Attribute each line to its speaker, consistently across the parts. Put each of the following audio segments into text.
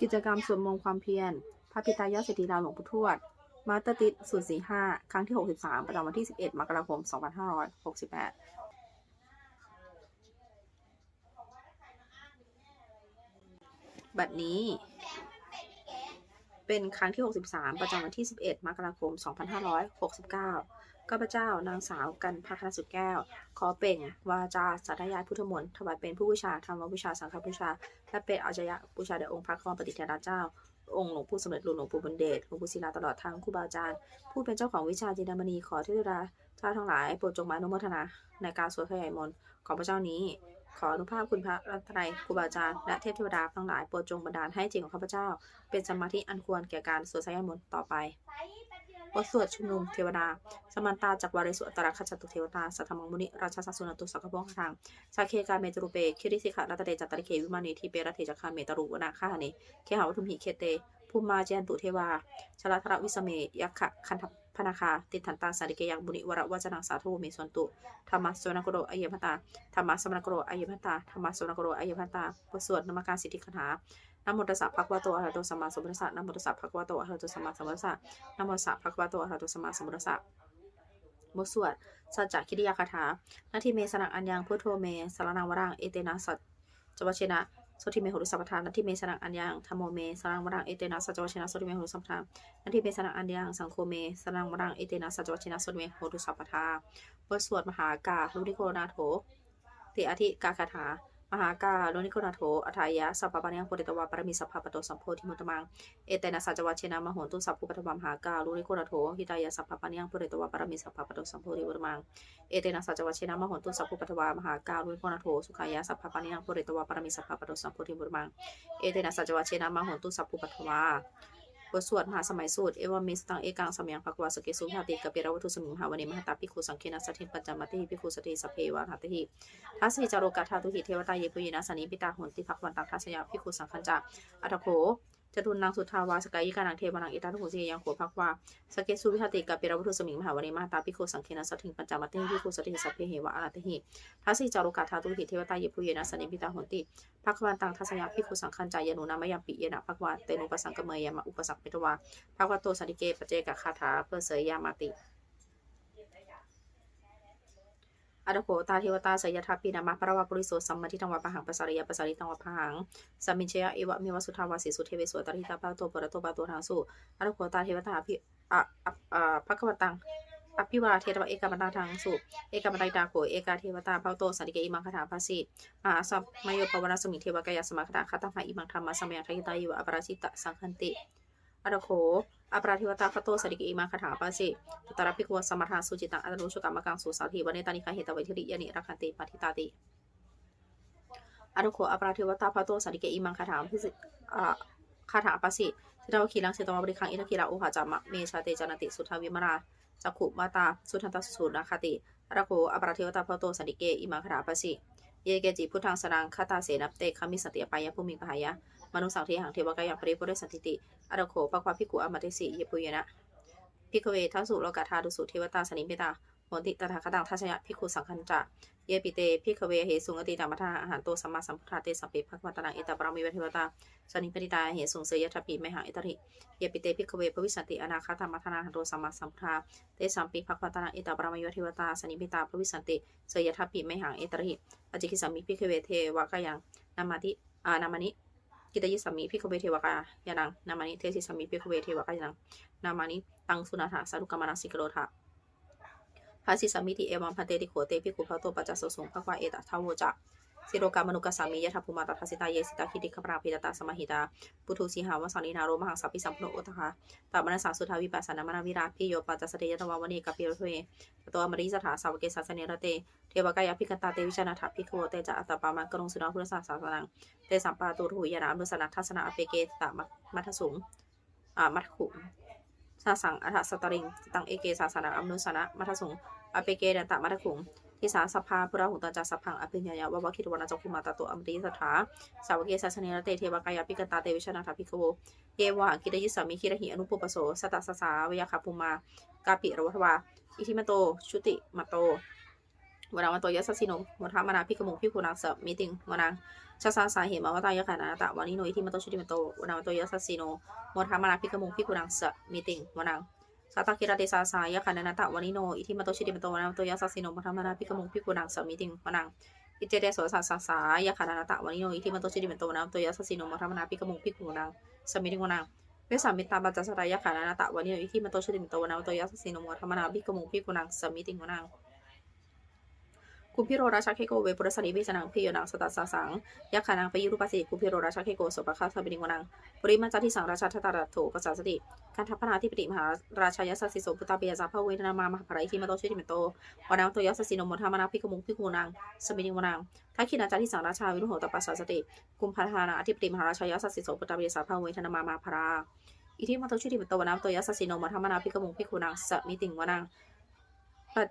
Speaker 1: กิจกรรมสวดมนต์ความเพียร พระพิตายาเศรษฐีดาวหลวงปู่ทวด มาสเตอร์ติด045ครั้งที่ 63 ประจำวันที่ 11 มกราคม 2568บัดนี้ เป็นครั้งที่ 63 ประจำวันที่ 11 มกราคม 2569 ข้าพเจ้านางสาวกันพัคณสุดแก้ว ขอเปล่งวาจาสัตยายพุทธมนต์ถวายเป็นผู้บูชาธรรมบูชาสังฆบูชา และเป็นอาจยะบูชาแด่องค์พระครองปฏิเทราเจ้า องค์หลวงปู่สมเด็จหลวงหลวงปู่บุญเดชหลวงปู่ศิลาตลอดทางครูบาอาจารย์ ผู้เป็นเจ้าของวิชาจินดามณีขอเทวดาเจ้าทั้งหลายโปรดจงมานุโมทนาในการสวดขยายมนต์ของพระเจ้านี้ ขออนุภาพคุณพระรัตนัยครูบาอาจารย์และเทพเทวดาทั้งหลายโปรดจงบันดาลให้จิตของข้าพเจ้า เป็นสมาธิอันควรแก่การสวดสยายมนต์ต่อไป บทสวดชุมนุมเทวดา สมันตาจากวาริสุอัตตรคจตุเทวตา สัทธมังมุนิ ราชาสัสสุนตุสักพงคทางสาเคกาเมตรุเป คิริสิกะรัตเตจัตตริเควิมานีทีเปรเทจักขาเมตรุวนาคาหเนเคหาวัตุมหิเคเต ภูมิมาเจนตุเทวา ชลทรวิสเมยักขะคันทพนาคา ติทันตาสาริเกยังบุริวรวจนังสาธุเมสวนตุธรรมสวนกโรอายพัตตาธรรมสวนกโรอายพัตตาธรรมสวนกโรอายพัตตาบทสวดนมการสิทธิคาถา นะโมตัสสะภะคะวะโตอะระหะโตสัมมาสัมพุทธัสสะนะโมตัสสะภะคะวะโตอะระหะโตสัมมาสัมพุทธัสสะนะโมตัสสะภะคะวะโตอะระหะโตสัมมาสัมพุทธัสสะบทสวดสัจจคิริยาคาถานาทีเมสนังอัญญังพุทโธเมสารนังวรังเอเตนะสัจจวชนะโสติเมหุรุสัพพทานนาทีเมสนังอัญญังธรรมโมเมสารังวรังเอเตนะสัจจวชนะโสติเมหุรุสัพพทานนาทีเมสนังอัญญังสังโฆเมสารังวรังเอเตนะสัจจวชนะโสติเมหุรุสัพพทาบทสวดมหากาลุนิโกนาโถติอธิกาคาถา มหากาโลนิโกนาโถอัฏฐายะสัพพปะเนียงปุริตวาปรมิสัพพะปะโตสัมโพธิมุตตมัง เอเตนะสัจวัชเชนะมโหตุสัพพุปัตวามหากาลุริโกนาโถหิตายะสัพพะปัญญังปุริตวาปรมิสัพพะปะโตสัมโพธิมุตตมัง เอเตนะสัจวัชเชนะมโหตุสัพพุปัตวามหากาลุริโกนาโถสุขายะสัพพะปัญญังปุริตวาปรมิสัพพะปะโตสัมโพธิมุตตมัง เอเตนะสัจวัชเชนะมโหตุสัพพุปัตวา บทสวดมหาสมัยสูตร เอวามิสตังเอกังสมยังภควาสเกสุภาติกะเปรวัตถุสมิงมหาวันมหตาภิกขุสังเคนะสัทธิปัญจมัติหิภิกขุสติสเพวาหัตถิทัสสิจารุกะทธาตุหิเทวตาเยปุยนะสนิปิตาหุนติภควันตังทัสยาภิกขุสังคัญจะอัตโข จตุนังสุทาวาสกายิกานังเทวานังอิตาทุขุสียังโขภักวาสเกสุวิหติกาเปรวัตถุสมิงมหาวเนมหตาพิโคสังเคนะสัทธิปัญจมัติหิพิโคสติสพเพเหวะอรติหิทัสสิจารุกาธาตุหิเทวตาเยปุยนะสนิปิตาหนติภควันตังทัสยาพิโคสังคันจายนุนามยมปิเยนะภควาเตนุปสังกเมยามะอุปสักเปตวาภควโตสันติเกปเจกคาถาเพื่อเสยยามาติ อดโขตาเทวตาสยทัพปีนามะพระวาปุริโสสัมมาทิตังวะปะหังปะสาริยปะสาริตังวะปะหังสัมมิเชยะเอวะเมวะสุทาวาสีสุเทเวสุตริตาปะโตปะระโตปะโตทางสุอดโขตาเทวตาพิอะอะอะภควตังอภิวาเทตวะเอกาบันตาทางสุเอกาบันไดตาโขเอกาเทวตาภาวโตสันติเกอิมังคาถาภาสิมหาสัมมโยปวนาสมิเทวกายสมาคตาคาตังหาอิมังธรรมะสัมยังทยิตายิวะอปราชิตะสังคันติ อรโขอปราธิวตาคโตสริกิอิมาคาถาปาสิตุตระพิกวสมทาสุจิตังอัตโนชกรรมกังสุสาธีวันเนตานิคาเหตวิธิริยานิรักขันติปฏิตาติอรโขอปราธิวตาพโตสริกิอิมังคาถาพิสิคาถาปาสิสิตาวคีลังเสตวบริคังอิทคีราอุหาจามะเมชาเตจานติสุทาวิมราจักขุมาตาสุทันตสุนาคติอรโขอปราธิวตาพโตสริกิอิมังคาถาปาสิเยเกจิพุทธังสรังคาตาเสนับเตคามิสติยปายะภูมิกหายะ มนุสังเทหังเทวกายะปริปุเรสันติติอรโขปะควาพิกุอมติสิเยปุยนะพิกเวทัสุโลกาธาดุสุเทวตาสนิเปตาโหติตถาคตังทัชยะพิกุสังคัญจะเยปิเตพิกเวเหสุงอติตามัทาอาหารโตสัมมาสัมพุทธาเตสัมปิภควตนังเอตปรามิเวเทวตาสนิปติตาเหสุงเสยทัปิไมหาเอตริเยปิเตพิกเวภวิสันติอนาคตมัทนาหันโตสัมมาสัมพุทธาเตสัมปิภควตนังเอตปรามิเวเทวตาสนิปิตาภวิสันติเสยทัปิไมหาเอตริอจิกิสัมมิพิกเวเทวกายังนามาติอานามานิ กิตยิสัมมิพิคเวเทวกายานังนามานิเทสิสัมมิพิคเวเทวกายานังนามานิตังสุนัถาสารุกรรมนาสิกโรธาภาสิสัมมิติเอวังพันเตติโขเตพิคุพะโตปัจจสสงภควาเอตทาวโวจ สิโรกามนุกสามียะทัพภูมาตทัสิตาเยสิตาคิดิคปราพิตตาสมหิตาปุถุสีหาวสังนินาโรมหังสัพพิสัมพุโนโอตหะตามนัสสาสุทาวิปัสสนามนาวิราพิโยปัจจสเตยตวาวณีกัปิโรเทตัวอมริสถาสาวเกสัสเนรเตเทวกายพิกันตาเตวิชนาถพิโคเตจะอัตตปามันกรงสุนาพุทธศาสนังเตสัมปาตุรุยานามุสนัทัสนาอเปเกตะมัทสุงอ่ามัทขุสาสังอัฏสตริงตังเอเกศาสนาอัมนุสนะมัทสุงอเปเกเดตะมัทขุง ทิสาสภาพุราหุตัจสัพพังอภิญญายาวะวะคิดวนาจักขุมาตโตอมริสถาสาวเกสัสเนรเตเทวกายพิกตาเตวิชนาถพิโคเยวะกิตยิสามิคิรหิอนุปปโสสตัสสาวยาคาภูมากาปิรวัตวาอิทิมโตชุติมโตวราวันโตยัสสิโนมุทามนาพิกมุงพิคุนังเสมิติงมนังชาซาสาเหมาวตายะขานาตะวานิโนอิทิมาโตชุติมาโตวนามาโตยัสสิโนโมทามนาพิกมุงพิกุนังเสมิติงวนัง สาตาคิราเตสาสายะขันาตะวานิโน อิทิมาโตชิติมาโตวนาโตยะสสสิโนโมทามานาพิกมุงพิกุนังสมิติงวนัง อิเจเดโสสาสาสายะขันาตะวานิโน อิทิมาโตชิติมาโตวนาโตยะสสสิโนโมทามานาพิกมุงพิกุนังสมิติงวนังเวสามิตาบัจจสรายะขันาตะวานิโน อิทิมาโตชิติมาโตวนาโตยะสสสิโนโมทามานาพิกมุงพิกุนังสมิติงวนัง คุพิโรราชาเคโกเวปุรสนิวิสนังพิโยนังสตัสสาสังยักขานังไปยุรุปัสสิคุพิโรราชาเคโกสปะคาสบินิวนังปริมาจาทิสังราชาทตารัตโถกษัสติการทัพพนาธิปติมหาราชายสัสสิโสปุตตาเปียจาพระเวนามามหาภริทิมาโตชิติมโตวานังโตยัสสิโนมทามนาพิกมุงพิกูนังสบินิวนังทักขินาจาทิสังราชาวิรุโหตปัสสสติกุมภาธานาอธิปติมหาราชายสัสสิโสปุตตาเปียจาพระเวนามามหาภราอิทิมาโตชิติมโตวานังโตยัสสิโนมทามนาพิกมุงพิกูนังสมิติงวนังปัจ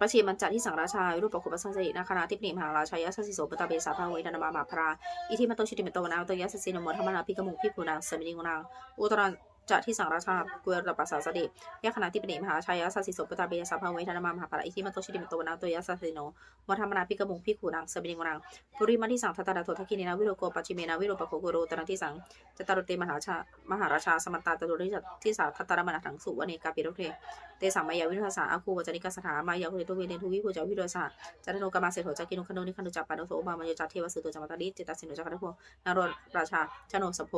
Speaker 1: ปชิมันจัดที่สังราชารูปประคุปสังสินาคณะทิปนิมหาราชายาสสิโสปตาเบสาภาเวทนามามาพราอิทิมันโตชิติมันโตวนาโตยัสสินมมธรรมนาพิกมุงพิภูนางสมินิงนางอุตรัง จัดที่สังราชาเกวรปัสสาสติยาคณะทิพนิมหาชายาสสิโสปตาเบยสาภาเวทนามามาพราอิทิมันโตชิติมโตวนาโตยัสสิโนมธรรมนาพิกมุงพิภูนางสมินิงนางปุริมาที่สังทัตตาโททักขินีนาวิโรโกปัจจิเมนาวิโรปโคโกโรตระที่สังจตารุเตมหาชามหาราชาสมันตาตตุริจัตที่สาทัตตารมนาถังสุวเนกาปิโรเทเตสังมายาวิทยาศาอาคูวจนิกาสถามายาคุเรตุเวเนทุวิภูจาวิโรศาสตร์จันโนกามาเสถโจักินุคโนนิคันุจัปปานุโสบามายจัตเทวสุตุจัมตาดิจิตสินุจักรพนารราชาชโนสโพ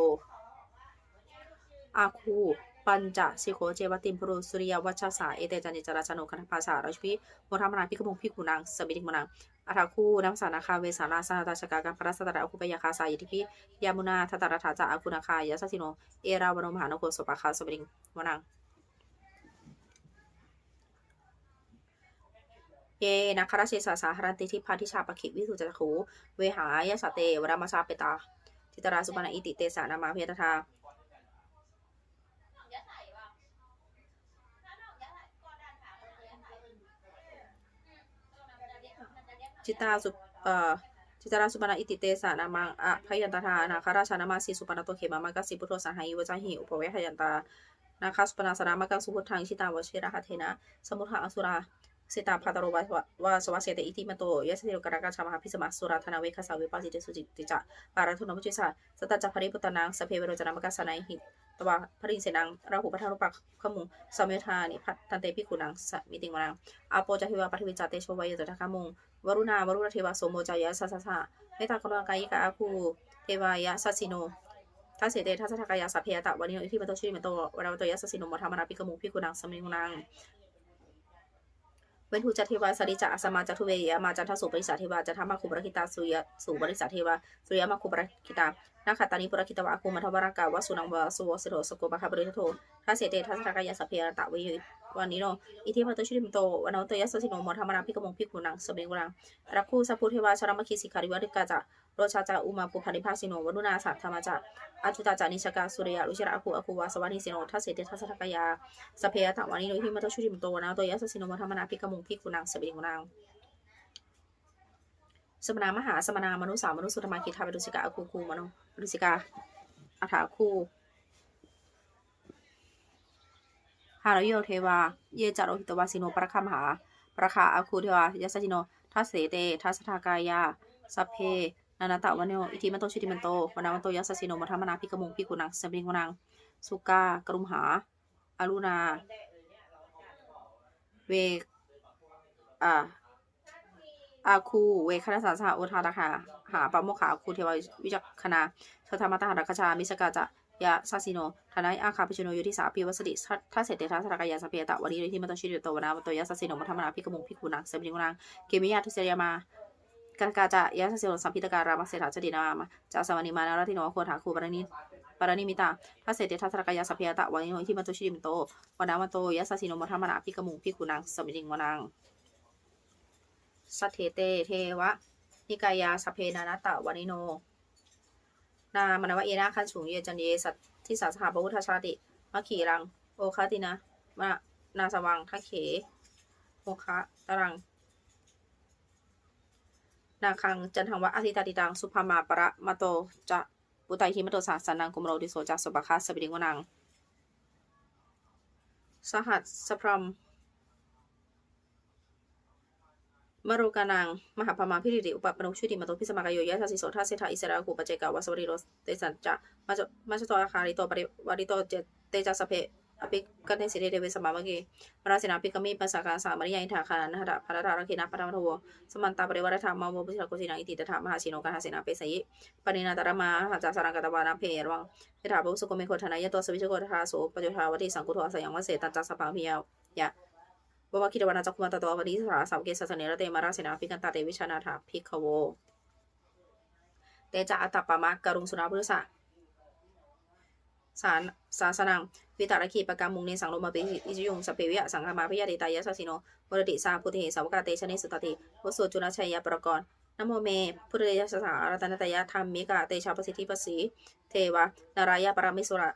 Speaker 1: อาคูปัญจสิโคเจวติมพรุสุริยวัชสาเอเตจันิจราชโนคันภาษาราชพิโมทามนาพิกมงพิกุนังสบิดิกมนังอาราคูนัมสานาคาเวสานาสานาตาชกาการพระสตระอาคุปยาคาสายิทิพิยามุนาทัตาราธาจาอาคุนาคายาสสิโนเอราวโนมหานโกสปะคาสบิดิกมนังเยนะคราเชสาสาหรันติทิพาทิชาปะคิวิสุจตะคูเวหายาสเตวรามาชาเปตาทิตราสุปนาอิติเตสานามาเพตทา จิตราสุเอ่อจิตราสุปนาอิติเตสานามังอะพยันตทานาคาราชานามาสีสุปนาโตเขมามังกสิพุทโธสังหายวจาหิอุปเวหยันตานาคาสุปนาสรามากสุพุทธังชิตาวชิระหเทนะ สมุทหาอสุรา สิตาพัตโรวาวาสวาเสตอิติมโตยัสเทโรกรากาชามหาพิสมัสสุราธนาเวคสาวิปัสสิเตสุจิติจะปารัทุนมุจิสาสตัจจภริปุตนังสเพเวโรจนามกัสสนัยหิตวาพรินเสนังราหุปทารุปักขมุงสมเมธานิพัตันเตปิกุนังสมิติงวนังอาโปจหิวาปฏิวิจาเตโชวายตถามุงวรุณาวรุณเทวาโสโมจายะสัสสะเมตตากรุณากายิกาอาคูเทวายะสัสสิโนทัสเสเตทัสสะกายาสัพเพยตะวันนี้อิทิมโตชิริมโตวราวโตยัสสิโนมธรรมนาปิกมุพิกุนังสมิงนัง เวนทูจัตเทวาสริจะอสมาจัตุเวยมาจันทสุปริสาเทวาจันทมาคุปรคิตาสุยสุบริสาเทวาสุยามาคุปรคิตานาคตานิปุรคิตวะอาคุมัทวรากาวสุนังวะสุวสิโรสกุปะคาบริโททัสเสเตทัสสะกายาสัพเพรตะเวยวันนี้โนอิทิมาโตชิริมโตวันนตยัสสสิโนมธรรมนาพิกมงพิกุนังสมิงนังรักคูสัพพุเทวาชรามคิสิคาริวริกาจะ โรชาจาอุมาปุพันิภาสิโนวรุณาสัทธรรมจะอาจุตาจานิชกาสุริยารุชระอคูอคูวาสวานิสิโนทัสเสเตทัสสะกายาสเพยตวานิโนอิมาโตชิริมโตวันโตยัสสิโนมธรรมนาปิกมุพิกุนังสมิงนังสมณามหาสมณามนุสามนุสุธรรมาคิทาเปรุสิกาอคูคูมนุเปรุสิกาอัฐาคูหารโยเทวา เยจารโรหิตวาสิโนประคามหาประคาอาคูเทวายัสสิโนทัสเสเตทัสสะกายาสัพเพ นานาตะวันโนอิทิมันโตชิติมันโตวันนาวันโตยัสสิโนมัทมนาพิกมุงพิกุนังสมิงกุนังสุกากรุมหาอารุณา เวอ่าอาคูเวคณะสาสหโอทาตาคาหาปะโมขาคูเทววิจักคณาเทธรรมตาหรักชา มิสกาจะยาซาซิโนทนายอาคาปิชโนโยทิสาปิวัสดิทัสเสตเตทัสรกายาสเปียตะวันนี้ที่มันตชิริโตวนาวันโตยาซาซิโนมัทมนาพิกมุงพิกุนังสมิงกุนังเกมิยาทุเสยมา กากาจะยาสเซลสัมพิตการามัสเสถาจดินามาจาสวานิมานาราติโนโคถาคูปารณิปารณิมิตาถ้าเสด็จทัศรกายาสัพยตะวานิโนที่มันโตชิริมโตวนามันโตยาสสิโนมธรรมนาพิกมุงพิกุนังสมิริงวนังสัทเทเตเทวะนิกายาสเพนานาตะวานิโน นามนวะเอนาคันสูงเยจันเยสัตที่สาสหาบวุฒชาติมะขีรัง โอคาตินะมานาสวังทักเขโมคะตรัง นาคังจันทังวะอาทิตาติตังสุภามาประมาโตจะปุตไตหิมโตสาสนังกุมโรดิโสจัสสปคะสบิดิงวนัง สหัสสพรมมโรกานัง มหาพมาพิริติอุปปนุชุติมโตพิสมากายโยยะทัสิโสทัสเสถาอิสระกูปเจกาวสวริโรเตสัจจะมาจมาจตอาคาริโตปริวาริโตเจเตจัสเพ ภิกันเทสิเดเวสมามะเกมราสินาภิกมีปัสสากาสามริยาอินทาคานะหะภารารคินาปรมทวสมันตาปริวารธรรมมาวบุชิรโกสินาอิติตถามหาสิโนกาหาสินาเปสยิปนินาตระมาหาจาสารังกตวานาเพรวังยถาบุสุกเมโคทนายตัวสวิชโกทาโสปจุทาวติสังกุทวสยังวเสตันจจสปาพิยายะบวาคิดวานาจักคุมาตตววันนี้สาสาวเกสัสเนระเตมาราเสนาพิกันตาเตวิชานาถาพิกขโวเตจาอัตตปามะกรุงสุนาพุทธะ สารสาสนังวิตารคีปกรรมมุงเนสังโลมาปิอิจยุงสเปวิยะสังฆมาพิยาเดตายะสัสสิโนวรติสาพุทเทสาวกาเตชะเนสุตติวโสจุลชัยยะประกรนโมเม พุทธเดชะสารัตนตยะธรรมมิกาเตชะประสิทธิปสีเทวานารายะปรมิสุระ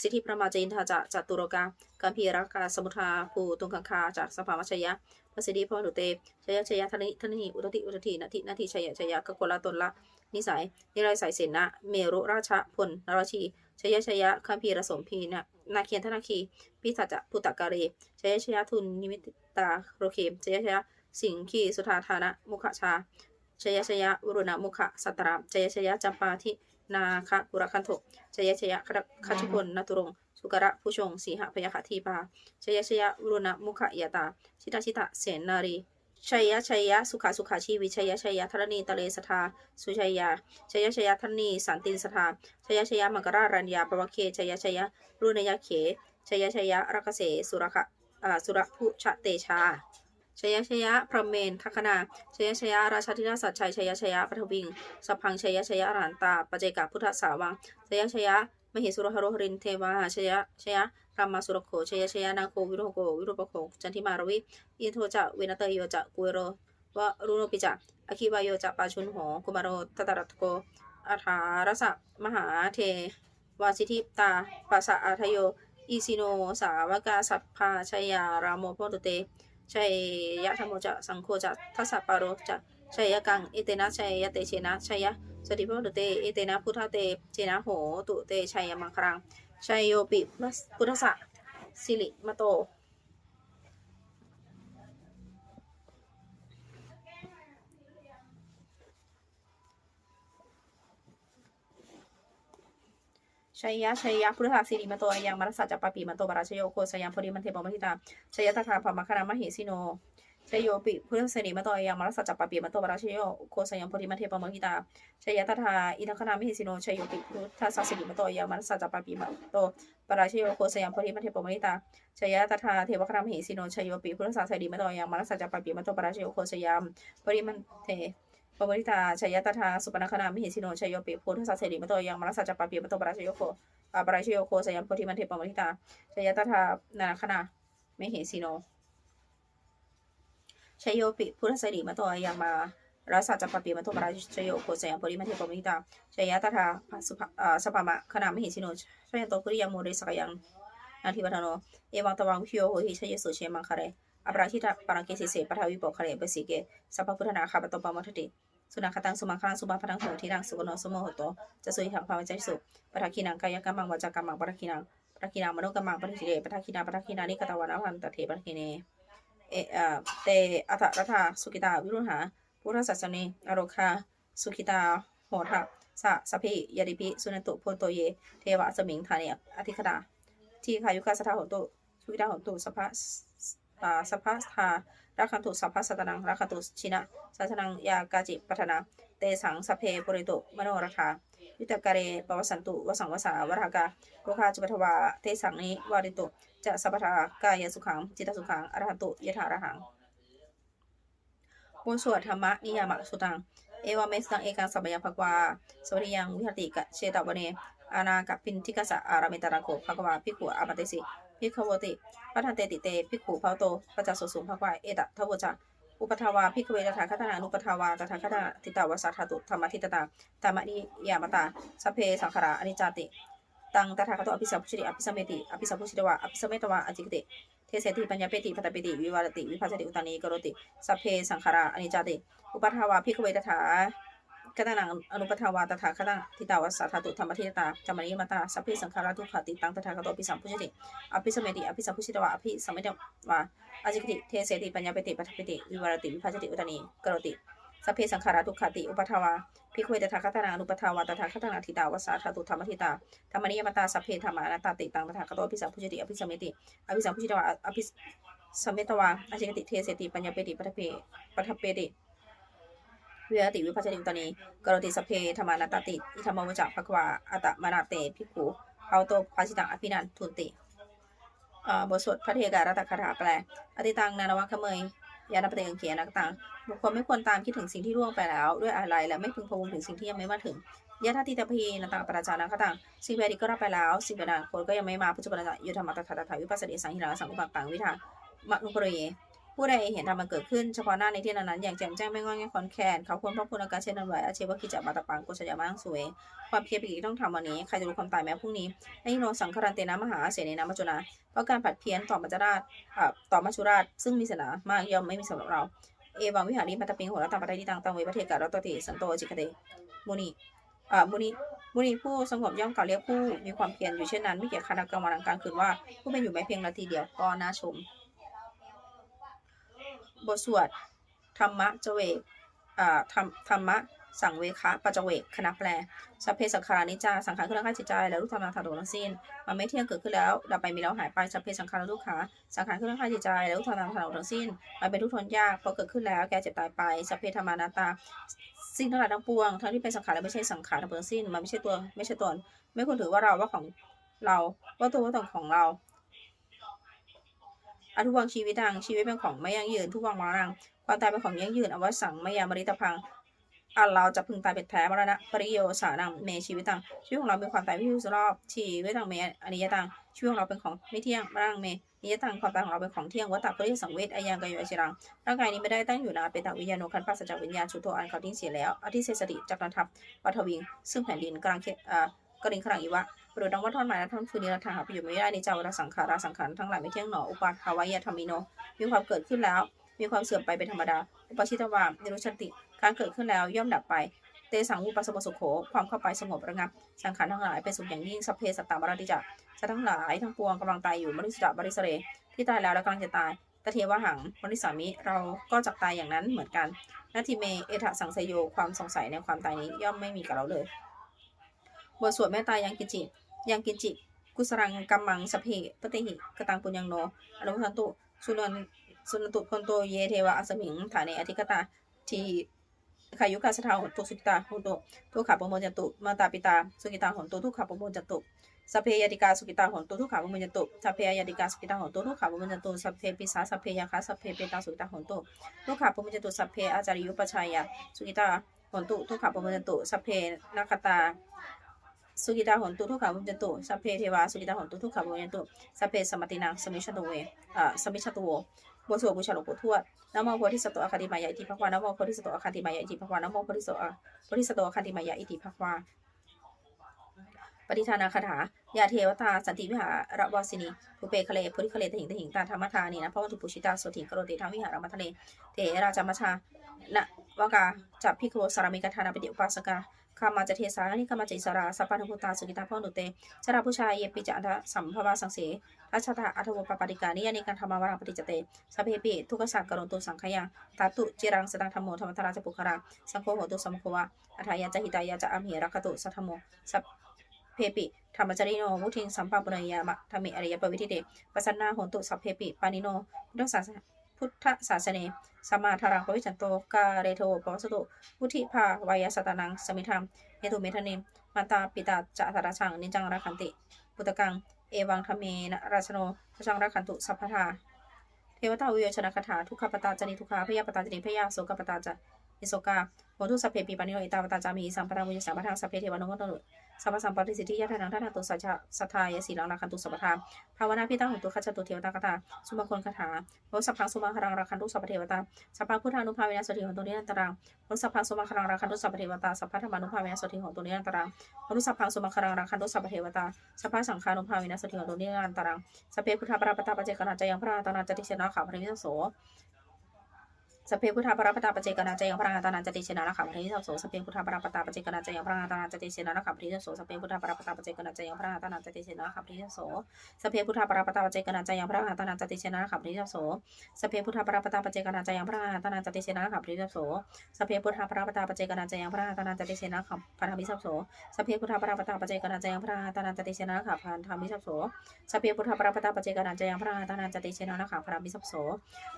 Speaker 1: สิทธิพระมาจินทาจะจัตุโรกากัมพีรากาสมุทาภูตุงคังคาจากสภาวชยะประสิทธิพรดุเตชยชยะธนิธนิอุตติอุตตินาทินาทิชยชยะกะโกลตนละ นิสัย นิไรสายเสนะ เมรุราชพลนรชี ชยชยะคัมพีรสมพีนะนาเคียนธนาคีพิสัจพุตตะการีชยชยะทุนนิมิตตาโรเคมชยชยะสิงคีสุธาธานะมุขชาชยชยะวรุณมุขสัตตรามชยชยะจำปาทินาคะกุรคันโทชยชยะคัชุพลนตุรงสุกระผู้ชงสีหพยาคทีปาชยชยะวรุณมุขยตา ชิตาชิตาเสนนารี ชัยยะชัยยะสุขาสุขาชีวิชัยยะชัยยะธรณีตะเลสทาสุชัยยะชัยยะชัยยะธรณีสันตินสทาชัยยะชัยยะมังกรารัญญาปวเคชัยยะชัยยะรุณยะเขชัยยะชัยยะรักเสสุรคะอ่าสุรภูชะเตชาชยชยะพระเมนทัคนาชยชยะราชาธิราชสัจชัยชยชยะปฐวิงสพังชยชยะอรหันตาปเจกาพุทธสาวังชยชยะ มหิสุรหโรหรินเทวาชยะชยะรามาสุรโขชยะชยะนาโควิโรโกวิโรปโขจันทิมารวิอินโทจะเวนัตโยจะกุเรโรวะรุโนปิจะอคิวายโยจะปาชุนโหกุมารโรตตรัตโกอาถารสะมหาเทวาสิทิตาปัสสะอาทโยอิสิโนสาวกาสัพพาชยารามโมโพตุเตชัยยะธรรมโมจะสังโฆจะทัสสะปาโรจะชัยยะกังเอเตนะชัยยะเตเชนะชัยยะ สติพระตุเต เอเตนะพุทธเต เจนะโหตุเต ชัยมังครัง ชัยโยปิพุทธะสิริมโต ชัยยะ ชัยยะ พุทธะสิริมโตอายังมรสสะจัปปปีมโตบาราชโยโคสยังพอดีมันเทปมัทิตาชัยยะตถาภมคณามหิสิโน ชยโยปิพุทธเสนีมโตอยังมรสสจับปปปียมโตบาราชโยโคสยังพอดีมันเทปมัทิตาชยยะตถาอิทัคณามิหิสิโนชยโยปิพุทธะสิริมโตอยังมรสสจับปปปียมโตบาราชโยโคสยังพอดีมันเทปมัทิตาชยยะตถาเทวคณามิหิสิโนชยโยปิพุทธะสิริมโตอยังมรสสจับปปปียมโตบาราชโยโคสยังพอดีมันเทปวริตาชยตถาสุปนคณามิหิสิโนชยโยปิพุทธสัสเสริมโตอยังมรสสจับปปปียมโตปราชโยโคอาปราชโยโคสยามโพธิมันเทปวริตาชยตถานาคณามิหิสิโน ชยโยปิพุทธสัสริมโตยังมารัสสะจัปปปีมโตปราชโยโคสยามโพธิมัเทปวริตาชยตถาสุภาสปามะคณามิหิสิโนชยโตปุริยามโมเรสกยังนาทิวัฒโนเอวังตวังพิโยโหหิชยสุเชมังคาเรอปราชิตาปรังเกสิเสปทาวิปกคาเรเบสิเกสัพพุทธนาคาปตปามัทติสุนัขตังสุมังคลังสุมาพทังโหทีนังสุกโนสุโมโหโตจะสุยถังภาวใจสุปทักขินังกายกรรมังวาจากรรมังปทักขินังปทักขินังมโนกรรมังปทักขิเรปทักขินังปทักขินานิกตวานาพันตเทปทักขิเน เอเอเตอัตรัฐาสุกิตาวิรุหา พุทธศาสนีอโรคาสุขิตาโหทะสะสพิยดิพิสุนันตุโพโตเย เทวะสมิงธาเนอธิคดา ที่ขายุคาสถาโหตุสุกิตาโหตุสภะอ่าสภะธารักขันตุสัพพะสัตนังรักขันตุชินะสัสนังยากาจิปัฏนา เตสังสพเพปุริตุมโนรัฐายุตกะเรปวสันตุวสังวสาวรากาโลคาจุปทวาเตสังนิวาริตุ จะสัพพทากายสุขัง จิตสุขังอรหันตุยถารหังบนสวดธรรมะนิยามสุตัง เอวเมสังเอกังสัมยังภควาสวัสดิยังวิหติกะเชตวเน อานากับปินทิกสะอารามิตารังโกภควาภิกขุอามาเตสิพิกขวติปัทันเตติเตพิกขุภาวโตปัจจสุสุงภควาเอตทวจะอุปทาวาพิกเวตถาคตนานุปทาวาตถาคตนาทิตาวสัทธาตุธรรมทิตตาธรรมนิยามตาสัพเพสังขาราอนิจจติ ตังตถาคตอภิสัมพุชิติอภิสัมเมติอภิสัมพุชิตวะอภิสัมเมตวะอจิกติเทเสติปัญญาเปติพัตตเปติวิวารติวิภัสติอุตานีกรติสัพเพสังขาราอนิจจติอุปทาวาพิกเวตถาคตนังอนุปทาวาตถาคตทิตาวัสสาธาตุธรรมทิตาธรรมนิยมตาสัพเพสังขาราทุกขติตังตถาคตปิสัมพุชติอภิสมเมติอภิสัมพุชิตวะอภิสมเมตวะอจิกติเทเสติปัญญาปติปัฏฐปิติวิวรติวิภัจติอุตานีกรติ สัพเพสังขาราทุกขติอุปทาวาภิกขุเวตถาคตนังอนุปทาวาตถาคตนังทิตาวสาธาตุธรรมทิตาธรรมนิยมตาสัพเพธรรมานาตติตังตถาคตปิสัมพุชติอภิสัมเมติอภิสัมพุชิตวะอภิสัมเมตวะอาจิกติเทเสติปัญญาปติปัฏฐปิปัฏฐปิติเวิรติวิภัจติตนีกรติสพเพธรรมานาตติอิธรรมวจักภควาอัตมานาเตภิกขุเอาโตภาชิตังอภินันทุนติอ่าบทสวดพระเทการัตถคาถาแปล อติตังนานวะขเมย ยานปฏิกังเขียนักตังบุคคลไม่ควรตามคิดถึงสิ่งที่ล่วงไปแล้ว ด้วยอะไรและไม่พึงพะวงถึงสิ่งที่ยังไม่มาถึงยะทัติตพีนาตังปราจานังคตังสิ่งแวดก็รับไปแล้ว สิ่งแวดนาคตก็ยังไม่มาปัจจุบันยุทธรรมตถาตถาวิปัสสติสังหิรังสังกุปังตังวิธามนุปรเย ผู้ใดเห็นธรรมมันเกิดขึ้นเฉพาะหน้าในที่นั้นๆอย่างแจ่มแจ้งไม่งอนแงคอนแคนเขาควรพระคุณอาการเช่นนั้นไว้อาชีวกิจจมาตะปังกุศลมานั่งสวย ความเพียรปีกต้องทำวันนี้ ใครจะรู้ความตายแม้พรุ่งนี้ในโนสังคารันเตนะมหาเสนนามจจุนาเพราะการผัดเพี้ยนต่อมัจราชอ่าต่อมัจจุราช ซึ่งมีศาสนามากย่อมไม่มีสำหรับเราเอวังวิหาริมัตตปิงโหรตังปะไตติตังตังเวปะเทการัตติสันโตจิกเตมุนีอ่ามุนีมุนีผู้สงบย่อมกล่าวเรียกผู้มีความเพียรอยู่เช่นนั้นไม่เกี่ยวกับกางวันกลางคืนว่า ผู้เป็นอยู่ไม่เพียงนาทีเดียวก็น่าชม บทสวดธรรมะเจเวกธรรมธรรมะสังเวคะปัจเวกคณะแปลสัพเพสังขารนิจาสังขารเครื่องข้าจิตใจและรูปธรรมนามธรรมทั้งสิ้น มันไม่เที่ยงเกิดขึ้นแล้วดับไปมีแล้วหายไปสัพเพสังขารทุกขาสังขารเครื่องข้าจิตใจและรูปธรรมนามธรรมทั้งสิ้น มันเป็นทุกข์ทนยากพอเกิดขึ้นแล้วแกเจ็บตายไปสัพเพธรรมานาตา สิ่งทั้งหลายทั้งปวงทั้งที่เป็นสังขารและไม่ใช่สังขารทั้งสิ้น มันไม่ใช่ตัวไม่ใช่ตน ไม่ควรถือว่าเราว่าของเราว่าตัวว่าตนของเรา อทุวังชีวิตังชีวิตเป็นของไม่ยั่งยืน ทุกวังมารังความตายเป็นของยั่งยืนอวสังมยามริตพังอันเราจะพึงตายเป็นแท้มรณะปริโยสานังเมชีวิตังชีวิตของเราเป็นความตายไม่มีสุรอบชีวิตังเมอนิยตังชีวิตของเราเป็นของไม่เที่ยงมรังเมนิยตังความตายของเราเป็นของเที่ยงวัตตะปริสังเวชอายังกายโยอชิรังร่างกายนี้ไม่ได้ตั้งอยู่นานเป็นตักวิญญาณคันปัสสจากวิญญาณชุโตอันเขาทิ้งเสียแล้วอธิเสสติจากนันทับปัทวิง ซึ่งแผ่นดินกลางเขตอ่ กริงขรังอีวะหรือดังว่าท่อนไม้และท่อนฟืนนี้เราทางหาประโยชน์ไม่ได้ในเจ้าราสังขาราสังขารทั้งหลายไม่เที่ยงหนออุปาทาวายธรรมิโน มีความเกิดขึ้นแล้ว มีความเสื่อมไปเป็นธรรมดา อุปชิตวามนิรุชติ การเกิดขึ้นแล้วย่อมดับไป เตสังอุปสมบสุโข ความเข้าไปสงบระงับ สังขารทั้งหลายเป็นสุขอย่างยิ่งสัพเพสัตตามรติจักสัตว์ทั้งหลายทั้งปวงกำลังตายอยู่มนุษย์จักบริสเร ที่ตายแล้วและกำลังจะตายตเทวหังมนุษย์สามิเราก็จักตายอย่างนั้นเหมือนกันนาทีเมเอทะสังสยโยความสงสัยในความตายนี้ย่อมไม่มีกับเราเลย บทสวดแม่ตายยังกินจิ ยังกินจิ กุสรังกัมมังสเพปฏิหิกตังปุญญังโนอนุทันตุสุนันสุนันตุพนโตเยเทวะอสมิงฐานเนอธิกตาทีขายุกาสทาหนตุสุกิตาหนตุทุกขาปโมจันตุมาตาปิตาสุกิตาหนตุทุกขาปโมจันตุสัพเพยติกาสุกิตาหนตุทุกขาปโมจันตุสัพเพยติกาสุกิตาหนตุทุกขาปโมจันตุสัพเพปิสาสัพเพยาคาสัพเพเปตาสุกิตาหนตุทุกขาปโมจันตุสัพเพอาจาริยุปชายาสุกิตาหนตุทุกขาปโมจันตุสัพเพนาคตา สุกิตาหนตุทุกขาปโมจันตุสัพเพเทวาสุกิตาหนตุทุกขาปโมจันตุสัพเพสมตินังสมิชตุเวอ่าสมิชตุโวบทสวดบูชาหลวงปู่ทวดนโมโพธิสัตว์อาคาติมายะอิติภควานโมโพธิสัตว์อาคาติมายะอิติภควานโมโพธิสัตว์อาโพธิสัตว์อาคาติมายะอิติภควาปฏิทานาคาถายาเทวตาสันติวิหารวสินีภูเปคะเลพุริคะเลตหิงตหิงตาธรรมทานีนะพระวัตุปุชิตาสถิงกรติธรรมวิหารมัทะเลเถราจามัชชานะวากาจับพิโคสารามิกทานาปิติอุปาสกา คามาจะเทสานิคามาจิสาราสัพพะนุพุตาสุกิตาพ่อหนุเตชราผู้ชายเยปิจันทสัมภวาสังเสราชตาอัทวปปาติกานิยานิการธรรมวรังปฏิจเตสัพเพปิทุกขสังกรณตุสังขยังตาตุจิรังสตังธรรมโมธรรมทราชปุคราสังโฆโหตุสัมโควะอัฏฐายาจหิตายาจะอัมเหรักขตุสัทธโมสัพเพปิธรรมจริโนมุทิงสัมปัปปุญญามะธรรมิอริยปวิธิเตปัสสนาโหตุสัพเพปิปานิโนพุทธศาส พุทธศาสเนสมาทารังปวิจันโตกาเรโทปวัสตุวุธิภาวายสตานังสมิธรรมเนตุเมทเนมมาตาปิตาจะตระชังนิจังราคันติปุตตกัง เอวังธเมนะราชโนพระชังราคันตุสัพพทาเทวตาวิโยชนะคาถาทุกขปตาจนิทุกขาพยาปตาจนิพยาโสกปตาจะนิโสกาโหตุสัพเพปีปานิโนอิตาปตาจามีสัมปทามุยสัมปทางสัพเพเทวานุมตโน สัพพสัมปติสิทธิยะทานังทัตตุสัจสัทธายสีลังราคันตุสัพพทาภาวนาพิตังหุตุขัจตุเทวตาคาถาสุมาคนคาถาโลสัพพังสุมาครังราคันตุสัพพเทวตาสัพพะพุทธานุภาเวนะสติของตัวนี้อันตรังโลสัพพังสุมาครังราคันตุสัพพเทวตาสัพพะธรรมานุภาเวนะสติของตัวนี้อันตรังโลสัพพังสุมาครังราคันตุสัพพเทวตาสัพพะสังฆานุภาเวนะสติของตัวนี้อันตรังสัพเพพุทธปราปตาปเจกนาจยังพระตนาจติเสนาขาพระมิโส สเพพุทธาปรปตาปเจกนาจยังพระงาตานันจติเชนะนะขับพระทิสัพโสสเพพุทธาปรปตาปเจกนาจยังพระงาตานันจติเชนะนะขับพระทิสัพโสสเพพุทธาปรปตาปเจกนาจยังพระงาตานันจติเชนะนะขับพระทิสัพโสสเพพุทธาปรปตาปเจกนาจยังพระงาตานันจติเชนะนะขับพระทิสัพโสสเพพุทธาปรปตาปเจกนาจยังพระงาตานันจติเชนะนะขับพระทิสัพโสสเพพุทธาปรปตาปเจกนาจยังพระงาตานันจติเชนะขับพระธรรมิสัพโสสเพพุทธาปรปตาปเจกนาจยังพระงาตานันจติเชนะนะขับพระธรรมิสัพโสสเพพุทธาปรปตาปเจกนาจยังพระงาตานันจติเชนะนะขับพระธรรมิสัพโส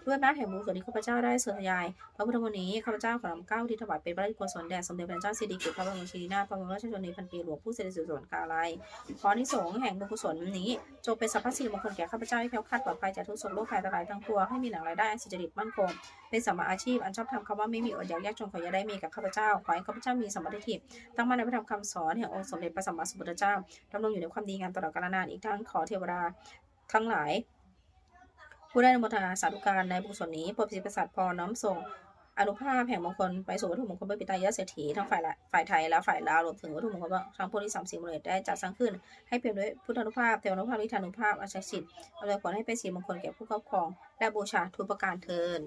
Speaker 1: ด้วยอำนาจแห่งบุญส่วนที่ข้าพเจ้าได้เสริมยาย พระพุทธมนต์นี้ข้าพเจ้าขอนำเก้าที่ถวายเป็นพระราชกุศลแด่สมเด็จพระเจ้าสิริกิติ์พระบรมชินีนาถพระบรมราชชนนีพันปีหลวงผู้เสด็จสู่สวรรคาลัยขอนิสงส์แห่งบุญกุศลนี้จงเป็นสัพพสิริมงคลแก่ข้าพเจ้าให้แคล้วคลาดปลอดภัยจากทุกโศกโรคภัยทั้งหลายทั้งปวงให้มีหนังรายได้อันสุจริตมั่นคงเป็นสัมมาอาชีพอันชอบทำคำว่าไม่มีอดอยากยากจนขออย่าได้มีกับข้าพเจ้าขอให้ข้าพเจ้ามีสัมมาทิฏฐิตั้งมั่นในพระธรรมคำสอนแห่งองค์สมเด็จพระสัมมาสัมพุทธเจ้าดำรงอยู่ในความดีงามตลอดกาลนานอีกทั้งขอเทวดาทั้งหลาย ผู้ได้อนุโมทนาสาธุการในบุญกุศลนี้ปรดพิประสาทพรน้อมส่งอนุภาพแห่งมงคลไปสู่วัตถุมงคลเพื่อปิตายะเศรษฐีทั้งฝ่ายละฝ่ายไทยและฝ่ายลาวรวมถึงวัตถุมงคลทั้งพวกที่สามสี่มูลได้จัดสร้างขึ้น ให้เปี่ยมด้วยพุทธานุภาพเทวานุภาพวิธานุภาพอัจฉริยะอำนวยผลให้เป็นสีมงคลแก่ผู้ครอบครอง และบูชาทุกประการเทิน